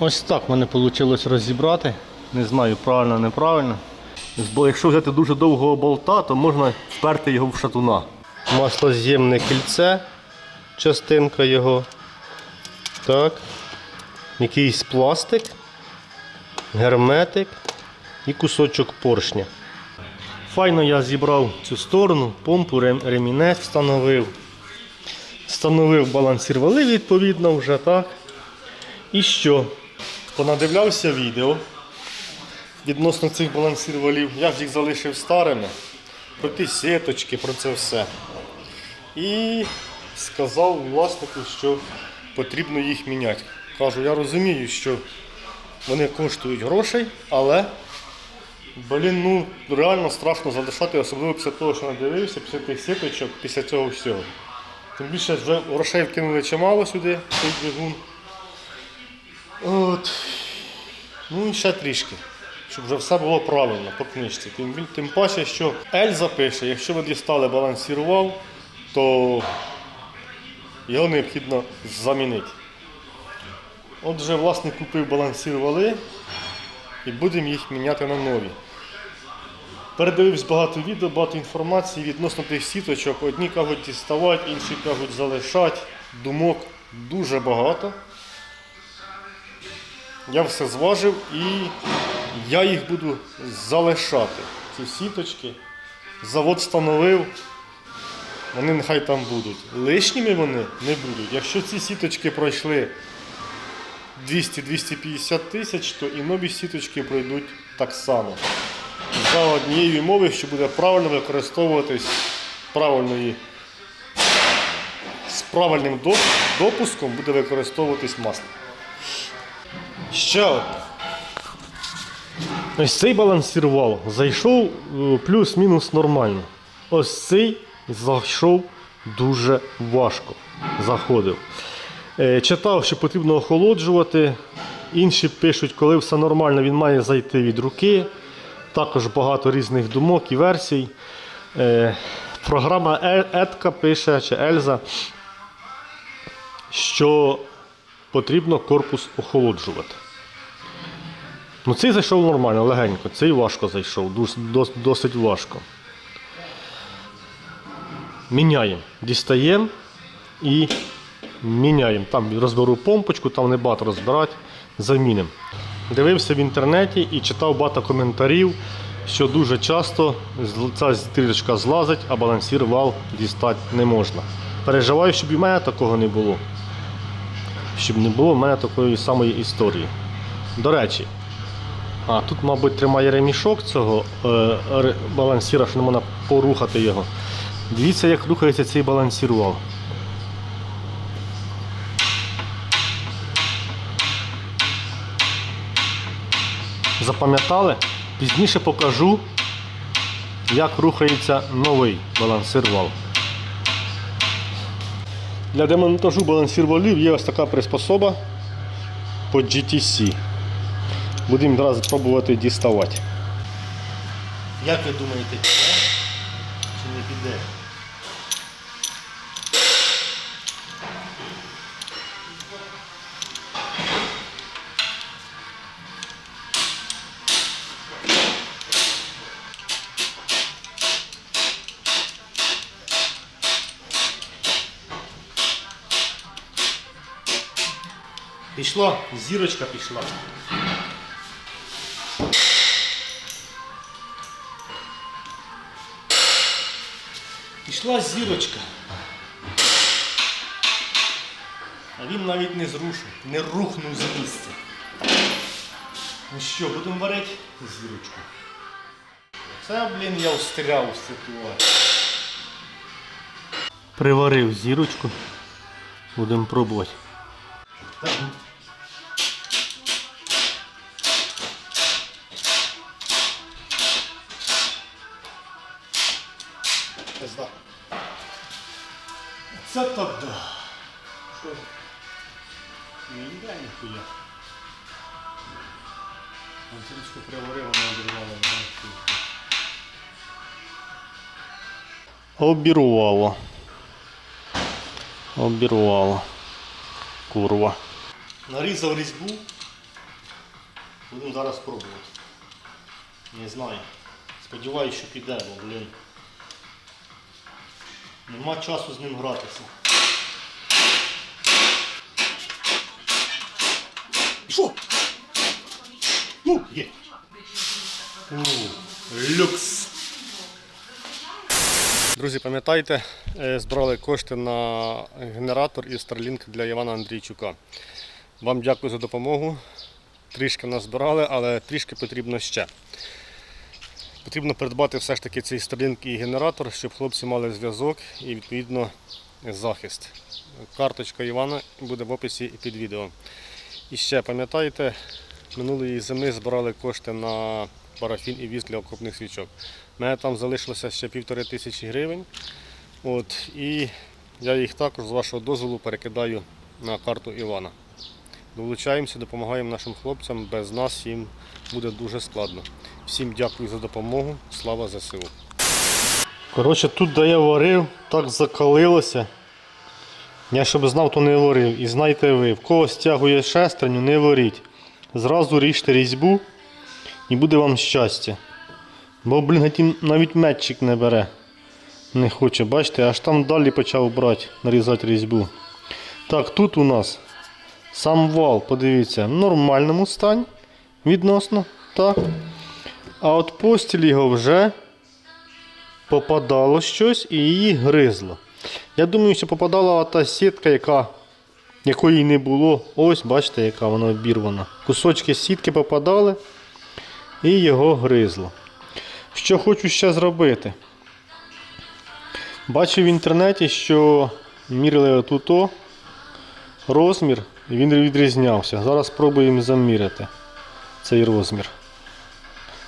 Ось так в мене вийшло розібрати. Не знаю, правильно, неправильно. Бо якщо взяти дуже довгого болта, то можна вперти його в шатуна. Маслоз'ємне кільце, частинка його. Так. Якийсь пластик, герметик і кусочок поршня. Файно я зібрав цю сторону, помпу, рем- ремінець встановив. Встановив балансір вали відповідно вже так. І що? Понадивлявся відео відносно цих балансір валів. Я ж їх залишив старими. Про ті сіточки, про це все. І сказав власнику, що потрібно їх міняти. Кажу, я розумію, що вони коштують грошей, але блін, ну реально страшно залишати, особливо після того, що надивився, після тих сіточок, після цього всього. Тим більше вже грошей вкинули чимало сюди, цей двигун. От. Ну і ще трішки, щоб вже все було правильно по книжці. Тим, тим паче, що Ельза пише, якщо ви дістали балансірував, то його необхідно замінити. Отже, власник купив балансір вали і будемо їх міняти на нові. Передивився багато відео, багато інформації відносно тих сіточок. Одні кажуть діставати, інші кажуть залишати. Думок дуже багато. Я все зважив і я їх буду залишати. Ці сіточки. Завод встановив, вони нехай там будуть. Лишніми вони не будуть. Якщо ці сіточки пройшли 200-250 тисяч, то і нові сіточки пройдуть так само. За однією умови, що буде правильно використовуватись правильної, з правильним допуском буде використовуватись масло. Ще одне. Ось цей балансірував зайшов е, плюс-мінус нормально. Ось цей зайшов дуже важко. Заходив. Е, Читав, що потрібно охолоджувати. Інші пишуть, коли все нормально, він має зайти від руки. Також багато різних думок і версій. Е, Програма Етка пише, чи Ельза, що потрібно корпус охолоджувати. Ну, цей зайшов нормально, легенько, цей важко зайшов, дос- дос- досить важко. Міняємо. Дістаємо і міняємо. Там розберу помпочку, там не багато розбирати, замінимо. Дивився в інтернеті і читав багато коментарів, що дуже часто ця стрілочка злазить, а балансір вал дістати не можна. Переживаю, щоб і в мене такого не було. Щоб не було в мене такої самої історії. До речі, а тут, мабуть, тримає ремішок цього е, балансіра, що не можна порухати його. Дивіться, як рухається цей балансір вал. Запам'ятали? Пізніше покажу, як рухається новий балансир вал. Для демонтажу балансір валів є ось така приспособа по GTC. Будемо одразу пробувати діставати. Як ви думаєте, піде чи не піде? Пішла, зірочка пішла. Пішла зірочка. А він навіть не зрушив, не рухнув з місця. Ну що, будемо варити зірочку. Це, блін, я встряв в ситуацію. Приварив зірочку. Будемо пробувати. Так. Не їда ніхуя. Антрічку приварив, вона обірвала. Обірвало. Обірвало. Курва. Нарізав різьбу Будемо зараз пробувати. Не знаю. Сподіваюсь, що піде, бо, блін. Нема часу з ним гратися. Що? Ну, є. У, люкс. Друзі, пам'ятаєте, е, збирали кошти на генератор і Starlink для Івана Андрійчука. Вам дякую за допомогу. Трішки нас збирали, але трішки потрібно ще. Потрібно придбати все ж таки цей Starlink і генератор, щоб хлопці мали зв'язок і відповідно захист. Карточка Івана буде в описі під відео. І ще пам'ятаєте, минулої зими збирали кошти на парафін і віз для окопних свічок. У мене там залишилося ще півтори тисячі гривень. От, і я їх також з вашого дозволу перекидаю на карту Івана. Долучаємося, допомагаємо нашим хлопцям. Без нас їм буде дуже складно. Всім дякую за допомогу. Слава ЗСУ. Коротше, тут де я варив, так закалилося. Я щоб знав, то не варив. І знайте ви, в кого стягує шестерню, не варіть. Зразу ріжте різьбу і буде вам щастя. Бо, блін, навіть метчик не бере. Не хоче, бачите, аж там далі почав брати, нарізати різьбу. Так, тут у нас сам вал, подивіться, в нормальному стані відносно. Так. А от постіль його вже попадало щось і її гризло. Я думаю, що попадала та сітка, яка, якої не було. Ось, бачите, яка вона обірвана. Кусочки сітки попадали і його гризло. Що хочу ще зробити? Бачив в інтернеті, що міряли отут розмір, він відрізнявся. Зараз спробуємо заміряти цей розмір.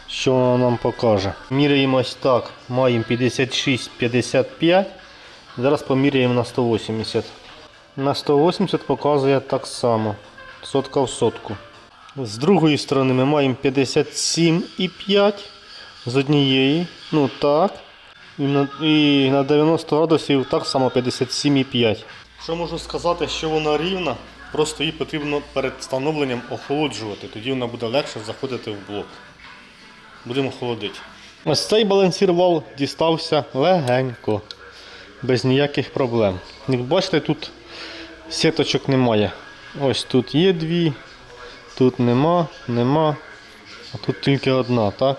Що воно нам покаже? Міряємо так. Маємо 56-55. Зараз поміряємо на 180. На 180 показує так само. Сотка в сотку. З другої сторони ми маємо 57,5 з однієї. Ну так. І на, і на 90 градусів так само 57,5. Що можу сказати, що вона рівна, просто її потрібно перед встановленням охолоджувати. Тоді вона буде легше заходити в блок. Будемо холодити. Ось цей балансір вал дістався легенько, без ніяких проблем. Як бачите, тут сіточок немає. Ось тут є дві, тут нема, нема, а тут тільки одна, так?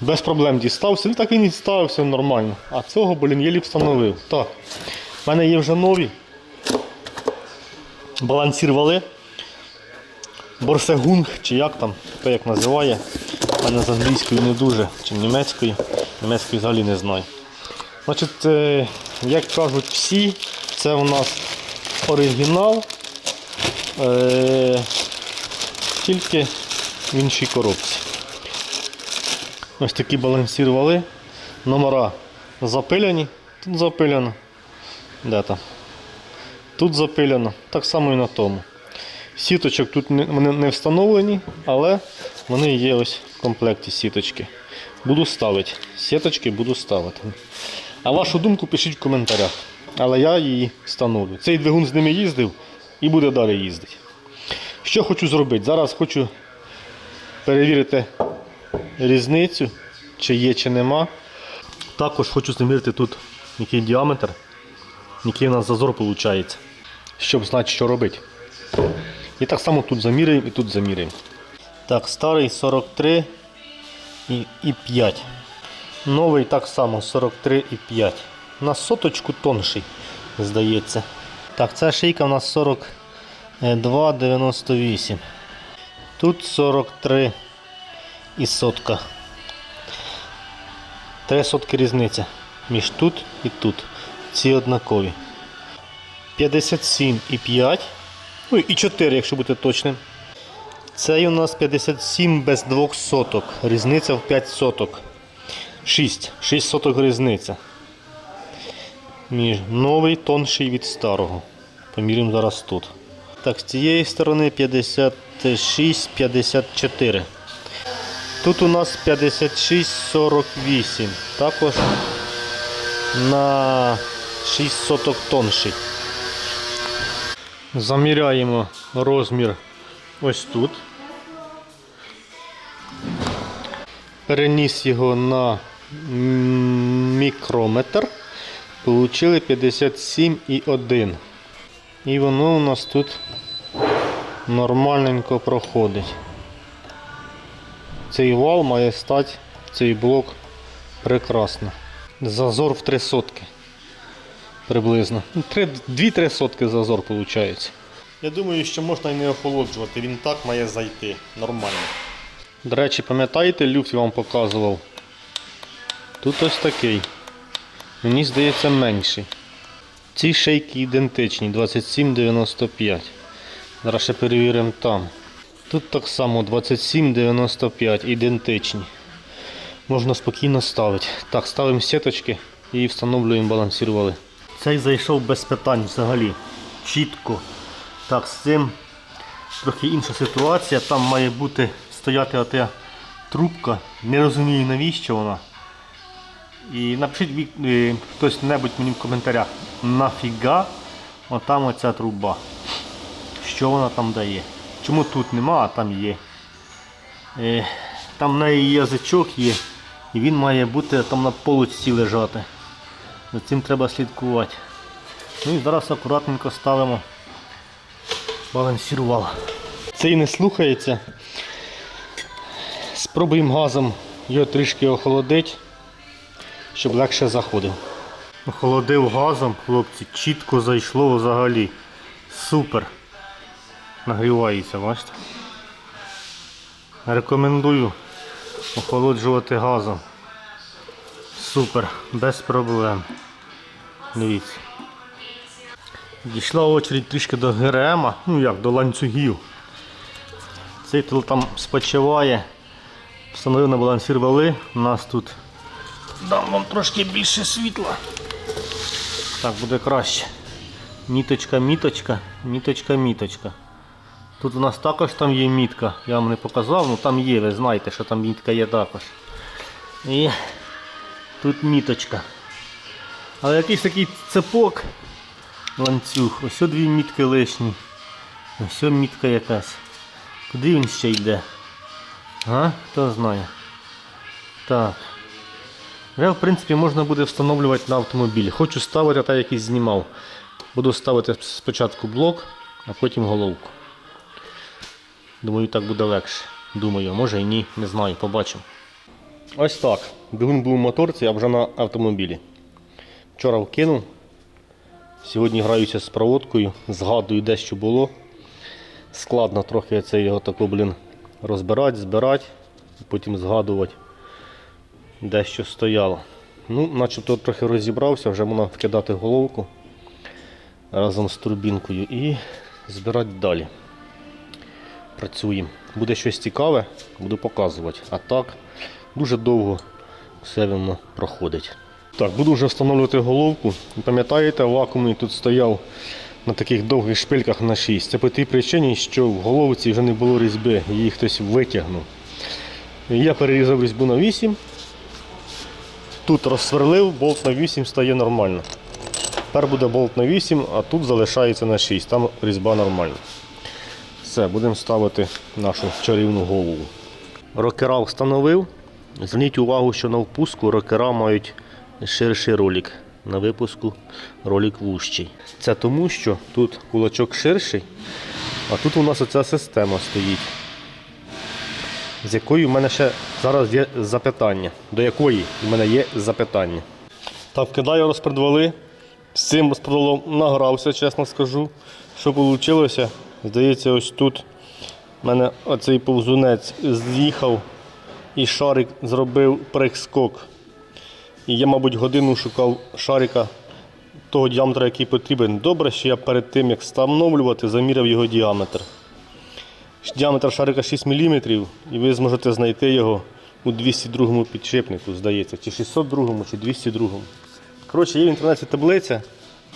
Без проблем дістався. Ну так він і ставився нормально. А цього, блін, єлі встановив. Так. У мене є вже нові. Балансір вали. Борсегунг, чи як там, хто як називає. У мене з англійською не дуже, чи німецькою. Німецької взагалі не знаю. Значить, е, як кажуть всі, це у нас оригінал. Е, тільки в іншій коробці. Ось такі балансір вали. Номера запиляні. Тут запиляно. Де там? Тут запиляно. Так само і на тому. Сіточок тут не встановлені, але вони є ось в комплекті сіточки. Буду ставити. Сіточки буду ставити. А вашу думку пишіть в коментарях. Але я її встановлю. Цей двигун з ними їздив і буде далі їздити. Що хочу зробити? Зараз хочу перевірити різницю, чи є, чи нема. Також хочу заміряти тут який діаметр, який у нас зазор виходить, щоб знати, що робити. І так само тут заміряємо і тут заміряємо. Так, старий 43 і, і 5. Новий так само 43 і 5. На соточку тонший, здається. Так, ця шийка у нас 42,98. Тут 43 і сотка. Три сотки різниця між тут і тут. Ці однакові. 57,5. Ну і 4, якщо бути точним. Цей у нас 57 без двох соток. Різниця в 5 соток. 6. 6 соток різниця. Між новий тонший від старого. Поміряємо зараз тут. Так, з цієї сторони 56-54. Тут у нас 56-48. Також на 6 соток тонший. Заміряємо розмір ось тут. переніс його на мікрометр. Получили 57,1. І воно у нас тут нормальненько проходить. Цей вал має стати, цей блок прекрасно. Зазор в три сотки. Приблизно. Ну, три- Дві-три сотки зазор виходить. Я думаю, що можна і не охолоджувати, він так має зайти нормально. До речі, пам'ятаєте, люфт я вам показував? Тут ось такий. Мені здається менший. Ці шейки ідентичні, 27,95. Зараз ще перевіримо там. Тут так само 27,95, ідентичні. Можна спокійно ставити. Так, ставимо сіточки і встановлюємо балансірували. Цей зайшов без питань взагалі. Чітко. Так, з цим трохи інша ситуація. Там має бути стояти ота трубка. Не розумію навіщо вона. І напишіть е, хтось небудь мені в коментарях, нафіга отам оця труба. Що вона там дає? Чому тут нема, а там є. Е, Там в неї язичок є, і він має бути там на полочці лежати. За цим треба слідкувати. Ну і зараз акуратненько ставимо балансірувал. Цей не слухається. Спробуємо газом його трішки охолодити, щоб легше заходив. Охолодив газом, хлопці, чітко зайшло взагалі. Супер. Нагрівається, бачите? Рекомендую охолоджувати газом. Супер, без проблем. Дивіться. Дійшла очередь трішки до ГРМ, ну як, до ланцюгів. Цей там спочиває. Встановив на балансір вали. У нас тут дам вам трошки більше світла. Так буде краще. Міточка, міточка, міточка, міточка. Тут у нас також там є мітка. Я вам не показав, ну там є, ви знаєте, що там мітка є також. І тут міточка. Але якийсь такий цепок, ланцюг. Ось дві мітки лишні. Ось мітка якась. Куди він ще йде? А? Хто знає. Так. Вже, в принципі, можна буде встановлювати на автомобіль. Хочу ставити так, як і знімав. Буду ставити спочатку блок, а потім головку. Думаю, так буде легше. Думаю, може і ні, не знаю, побачимо. Ось так. Двигун був у моторці, а вже на автомобілі. Вчора вкинув. Сьогодні граюся з проводкою, згадую де що було. Складно трохи це його тако, блін, розбирати, збирати, потім згадувати, де що стояло. Ну, начебто трохи розібрався, вже можна вкидати головку разом з турбінкою і збирати далі. Працюємо. Буде щось цікаве, буду показувати. А так, дуже довго все воно проходить. Так, буду вже встановлювати головку. Пам'ятаєте, вакуумний тут стояв на таких довгих шпильках на 6. Це по тій причині, що в головці вже не було різьби, її хтось витягнув. Я перерізав різьбу на 8. Тут розсверлив, болт на 8 стає нормально. Тепер буде болт на 8, а тут залишається на 6. Там різьба нормальна. Все, будемо ставити нашу чарівну голову. Рокера встановив. Зверніть увагу, що на впуску рокера мають ширший ролик. На випуску ролик вущий. Це тому, що тут кулачок ширший, а тут у нас оця система стоїть. З якою в мене ще зараз є запитання. До якої в мене є запитання. Так, вкидаю розпредвали. З цим розпредвалом награвся, чесно скажу. Що вийшло? Здається, ось тут в мене оцей повзунець з'їхав і шарик зробив прыг-скок. І я, мабуть, годину шукав шарика того діаметра, який потрібен. Добре, що я перед тим, як встановлювати, заміряв його діаметр. Діаметр шарика 6 мм, і ви зможете знайти його у 202 підшипнику, здається, чи 602, чи 202. Коротше, є в інтернеті таблиця,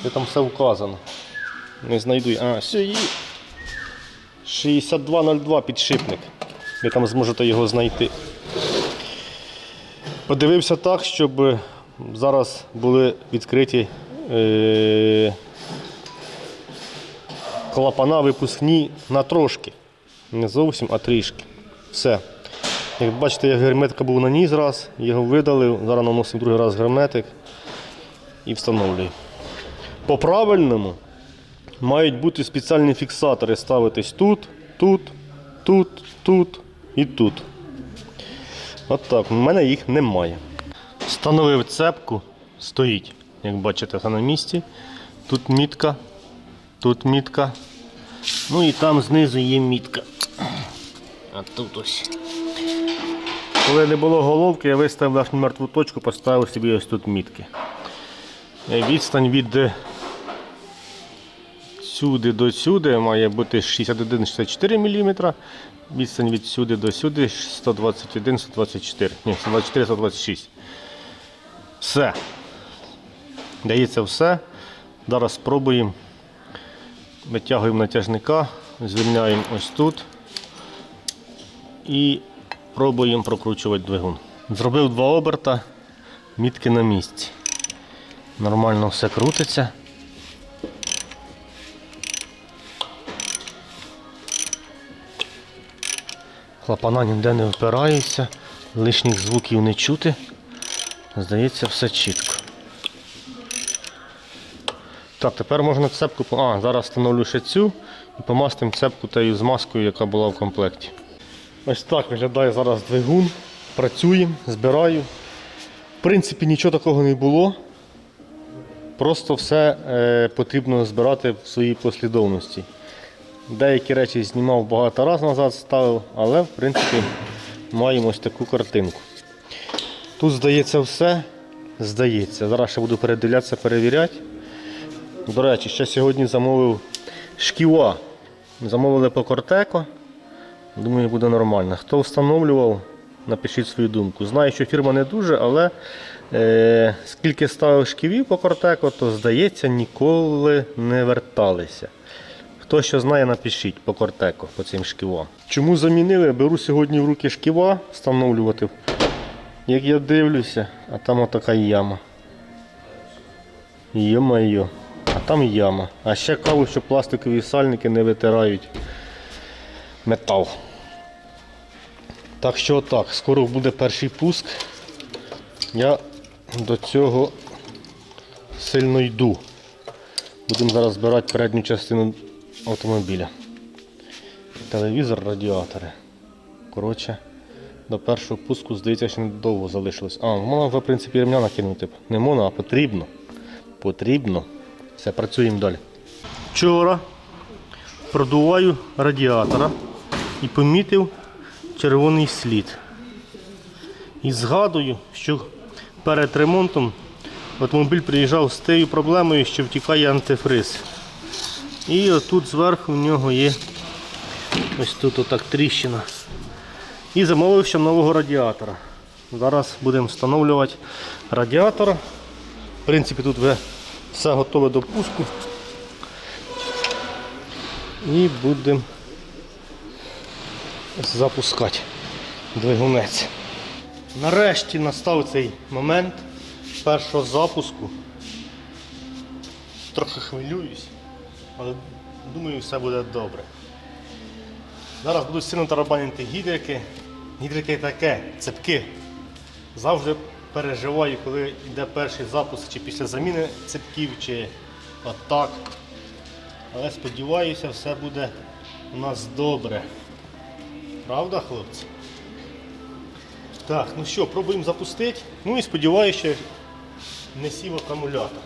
де там все вказано. Не знайду. А, все є. 6202 підшипник. Ви там зможете його знайти. Подивився так, щоб зараз були відкриті е- клапана випускні на трошки. Не зовсім, а трішки. Все. Як бачите, я герметика був наніс раз, його видалив, зараз наносимо другий раз герметик і встановлюю. По правильному мають бути спеціальні фіксатори ставитись тут, тут, тут, тут і тут. От так, у мене їх немає. Встановив цепку, стоїть, як бачите, все на місці. Тут мітка, тут мітка. Ну і там знизу є мітка. А тут ось. Коли не було головки, я виставив нашу мертву точку, поставив собі ось тут мітки. Е, Відстань від е, сюди до сюди має бути 61-64 мм. Відстань від сюди до сюди 121-124. Ні, 124-126. Все. Дається все. Зараз спробуємо. Витягуємо натяжника, звільняємо ось тут і пробуємо прокручувати двигун. Зробив два оберта, мітки на місці. Нормально все крутиться. Клапана ніде не впираються, лишніх звуків не чути. Здається, все чітко. Так, тепер можна цепку. А, зараз встановлю ще цю і помастимо цепку тією змазкою, яка була в комплекті. Ось так виглядає зараз двигун. Працюємо, збираю. В принципі, нічого такого не було. Просто все е, потрібно збирати в своїй послідовності. Деякі речі знімав багато разів назад, ставив, але в принципі маємо ось таку картинку. Тут здається все. Здається. Зараз ще буду передивлятися, перевіряти. До речі, ще сьогодні замовив шківа. Замовили по Кортеко. Думаю, буде нормально. Хто встановлював, напишіть свою думку. Знаю, що фірма не дуже, але е, скільки ставив шківів по Кортеко, то здається, ніколи не верталися. Хто що знає, напишіть по Кортеко, по цим шківам. Чому замінили? Беру сьогодні в руки шківа встановлювати. Як я дивлюся, а там отака яма. Йо-майо, а там яма. А ще кажуть, що пластикові сальники не витирають метал. Так що так, скоро буде перший пуск. Я до цього сильно йду. Будемо зараз збирати передню частину автомобіля. Телевізор, радіатори. Коротше, до першого пуску, здається, ще недовго залишилось. А, можна в принципі, ремня накинути. Не можна, а потрібно. Потрібно. Все, працюємо далі. Вчора продуваю радіатора і помітив червоний слід. І згадую, що перед ремонтом автомобіль приїжджав з тією проблемою, що втікає антифриз. І отут зверху в нього є ось тут отак тріщина. І замовив ще нового радіатора. Зараз будемо встановлювати радіатор. В принципі, тут вже все готове до пуску. І будемо запускати двигунець. Нарешті настав цей момент першого запуску. Трохи хвилююсь, але думаю, все буде добре. Зараз буду сильно тарабанити гідрики. Гідрики таке, цепки. Завжди переживаю, коли йде перший запуск, чи після заміни цепків, чи отак. Але сподіваюся, все буде у нас добре. Правда, хлопці? Так, ну що, пробуємо запустити. Ну і сподіваюся, що не сів акумулятор.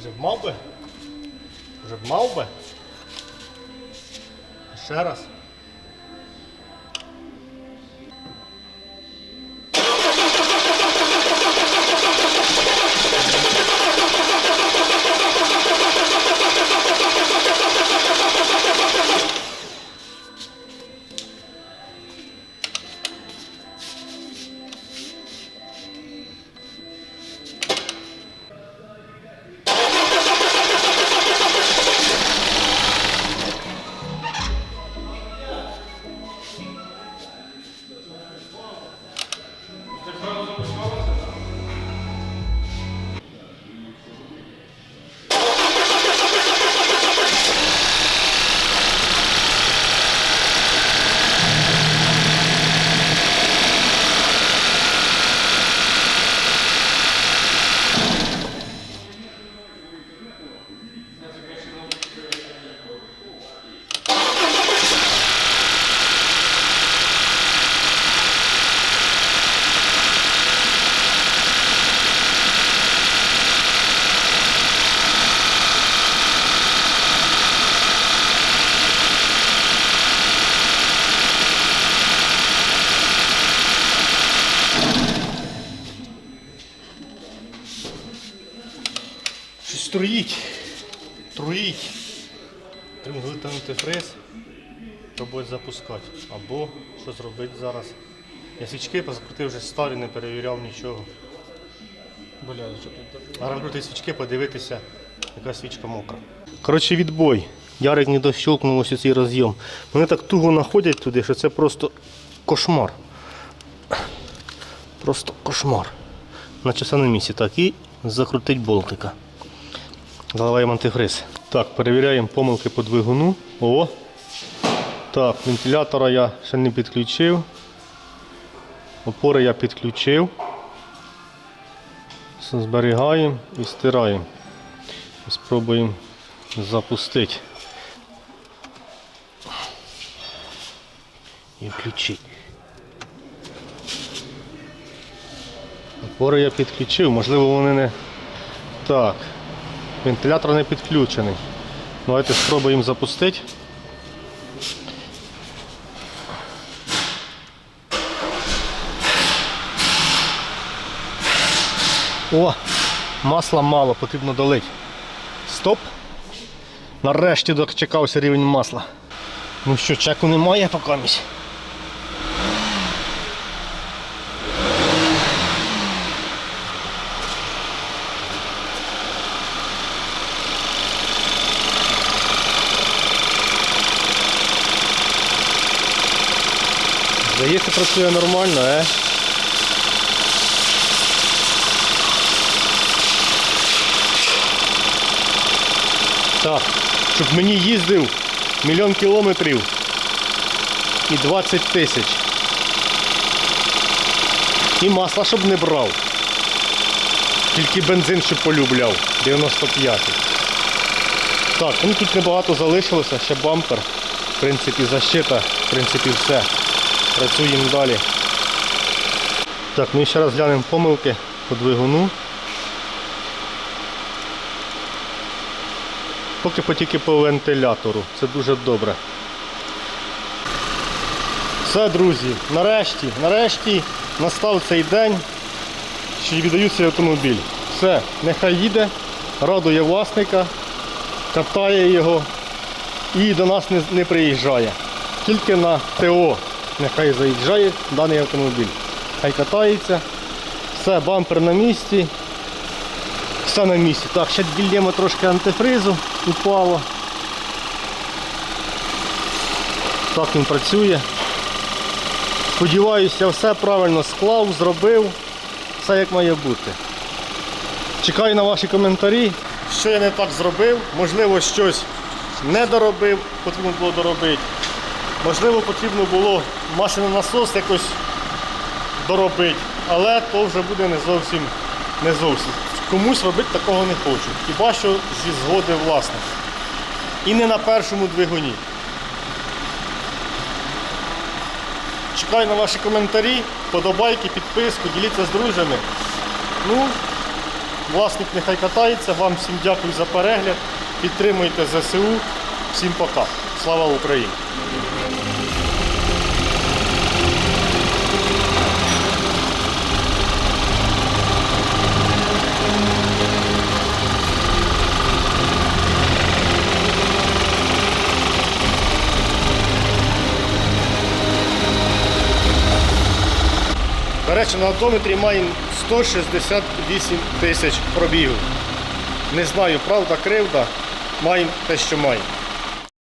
Вже б мав би? Вже б мав би? Ще раз. Фриз. Пробувати запускати. Або що зробити зараз. Я свічки позакрутив вже старі, не перевіряв нічого. Бля, що тут? А розкрути свічки, подивитися, яка свічка мокра. Коротше, відбой. Ярик не дощолкнув ось цей роз'єм. Вони так туго находять туди, що це просто кошмар. Просто кошмар. На місці. Так, і закрутить болтика. Заливаємо антифриз. Так, перевіряємо помилки по двигуну. О! Так, вентилятора я ще не підключив. Опори я підключив. Зберігаємо і стираємо. Спробуємо запустити. І включити. Опори я підключив, можливо вони не... Так. Вентилятор не підключений. Давайте спробуємо запустити. О, масла мало, потрібно долити. Стоп. Нарешті дочекався рівень масла. Ну що, чеку немає поки місць. Здається, працює нормально, е? Так, щоб мені їздив мільйон кілометрів і 20 тисяч. І масла, щоб не брав. Тільки бензин, щоб полюбляв. 95. Так, ну тут небагато залишилося, ще бампер. В принципі, защита, в принципі, все. Працюємо далі. Так, ми ще раз глянемо помилки по двигуну. Поки по тільки по вентилятору. Це дуже добре. Все, друзі, нарешті, нарешті настав цей день, що віддаю цей автомобіль. Все, нехай їде, радує власника, катає його і до нас не, не приїжджає. Тільки на ТО нехай заїжджає даний автомобіль. Хай катається. Все, бампер на місці. Все на місці. Так, ще дільємо трошки антифризу, упало. Так він працює. Сподіваюся, все правильно склав, зробив. Все як має бути. Чекаю на ваші коментарі. Що я не так зробив, можливо, щось не доробив, потрібно було доробити. Можливо, потрібно було масляний насос якось доробити, але то вже буде не зовсім не зовсім. Комусь робити такого не хочу. Хіба що зі згоди власника. І не на першому двигуні. Чекаю на ваші коментарі, подобайки, підписку, діліться з друзями. Ну, власник нехай катається. Вам всім дякую за перегляд. Підтримуйте ЗСУ. Всім пока. Слава Україні! Речі, на одометрі маємо 168 тисяч пробігів. Не знаю, правда, кривда, маємо те, що маємо.